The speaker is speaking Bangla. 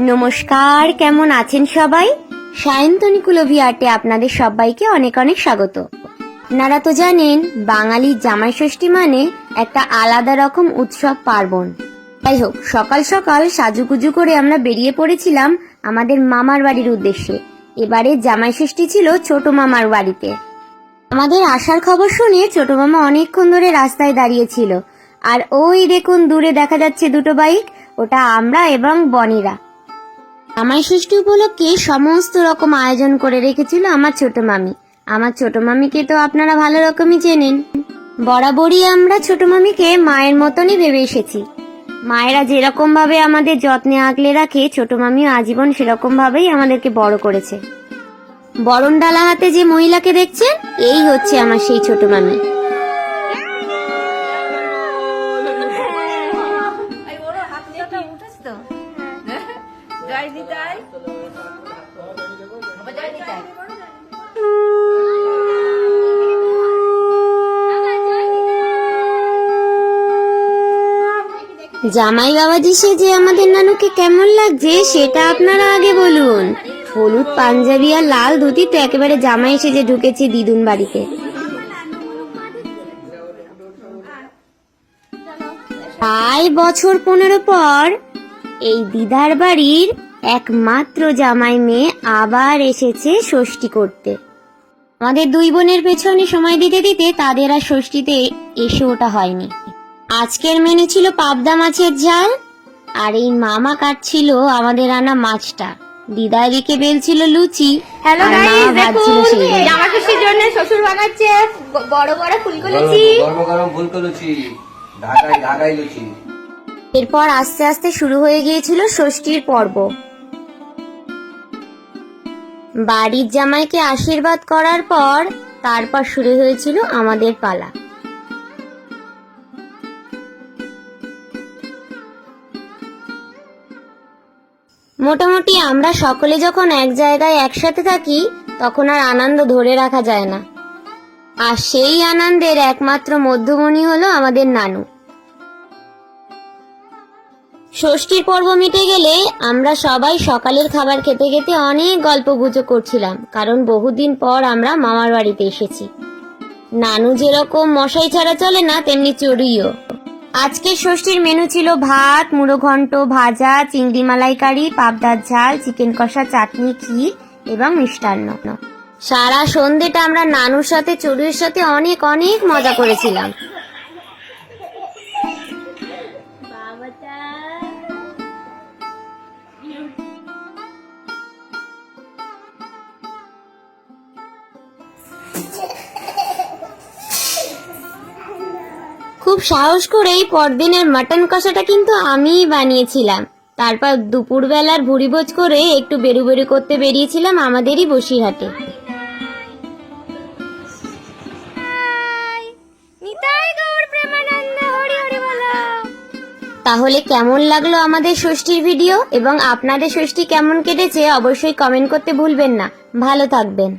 নমস্কার, কেমন আছেন সবাই? সায়ন্তনী কুলভি আর্টে আপনাদের সবাইকে অনেক অনেক স্বাগত। আপনারা তো জানেন, বাঙালির জামাই ষষ্ঠী মানে একটা আলাদা রকম উৎসব পার্বণ। যাই হোক, সকাল সকাল সাজুগুজু করে আমরা বেরিয়ে পড়েছিলাম আমাদের মামার বাড়ির উদ্দেশ্যে। এবারে জামাই ষষ্ঠী ছিল ছোট মামার বাড়িতে। আমাদের আসার খবর শুনে ছোট মামা অনেকক্ষণ ধরে রাস্তায় দাঁড়িয়েছিল। আর ওই দেখুন, দূরে দেখা যাচ্ছে দুটো বাইক, ওটা আমরা এবং বনিরা। জামাই ষষ্ঠী উপলক্ষে সমস্ত রকম আয়োজন করে রেখেছিল আমার ছোট মামি। আমার ছোট মামিকে তো আপনারা ভালো রকমই চেনেন। বরাবরই আমরা ছোট মামিকে মায়ের মতনই ভেবে এসেছি। মায়েরা যেরকম ভাবে আমাদের যত্নে আগলে রাখে, ছোট মামিও আজীবন সেরকম ভাবেই আমাদেরকে বড় করেছে। বরণ ডালা হাতে যে মহিলাকে দেখছেন, এই হচ্ছে আমার সেই ছোট মামি। জয় দিতাই জয় দিতাই জামাই বাবাজি সেজে আমাদের নানুকে কেমন লাগছে সেটা আপনারা আগে বলুন। হলুদ পাঞ্জাবি আর লাল ধুতি তো একেবারে জামাই সেজে ঢুকেছে দিদুন বাড়িতে। প্রায় বছর পনেরো পর এই দিদার বাড়ির একমাত্র জামাই মেয়ে আবার এসেছে ষষ্ঠী করতে। আমাদের দুই বোনের পেছনে সময় দিতে দিতে তাদের আর ষষ্ঠীতে এসে ওটা হয়নি। আজকের মেনু ছিল পাবদা মাছের ঝাল আর এই মামা কাটছিল আমাদের আনা মাছটা। দিদা এদিকে বেলছিল লুচি হ্যালো গাইস দেখুন জামা খুশির জন্য শ্বশুর বানাচ্ছে বড় বড় ফুলকো লুচি। গরম গরম ফুলকো লুচি ঢাকায় ঢাকায় লুচি। এরপর আস্তে আস্তে শুরু হয়ে গিয়েছিল ষষ্ঠীর পর্ব। বাড়ির জামাইকে আশীর্বাদ করার পর তারপর শুরু হয়েছিল আমাদের পালা। মোটামুটি আমরা সকলে যখন এক জায়গায় একসাথে থাকি, তখন আর আনন্দ ধরে রাখা যায় না। আর সেই আনন্দের একমাত্র মধ্যমণি হলো আমাদের নানু। ষষ্ঠীর পর্ব মিটে গেলে আমরা সবাই সকালের খাবার খেতে খেতে অনেক গল্প গুজব করছিলাম, কারণ বহুদিন পর আমরা মামার বাড়িতে এসেছি। নানু যেরকম মশাই ছাড়া চলে না, তেমনি চড়ুইও আজকের ষষ্ঠীর মেনু ছিল ভাত, মুড়ো ঘন্ট, ভাজা, চিংড়ি মালাইকারি, পাবদার ঝাল, চিকেন কষা, চাটনি, ক্ষীর এবং মিষ্টান্ন। সারা সন্ধেটা আমরা নানুর সাথে, চড়ুইয়ের সাথে অনেক অনেক মজা করেছিলাম। খুব সাহস করেই পরদিনের মাটন কষাটা কিন্তু আমিই বানিয়েছিলাম। তারপর দুপুরবেলার ভুড়িভোজ করে একটু বেরু বেরু করতে বেরিয়েছিলাম আমাদেরই বসিরহাটে। তাহলে কেমন লাগল আমাদের ষষ্ঠীর ভিডিও? এবং আপনাদের ষষ্ঠী কেমন কেটেছে অবশ্যই কমেন্ট করতে ভুলবেন না। ভালো থাকবেন।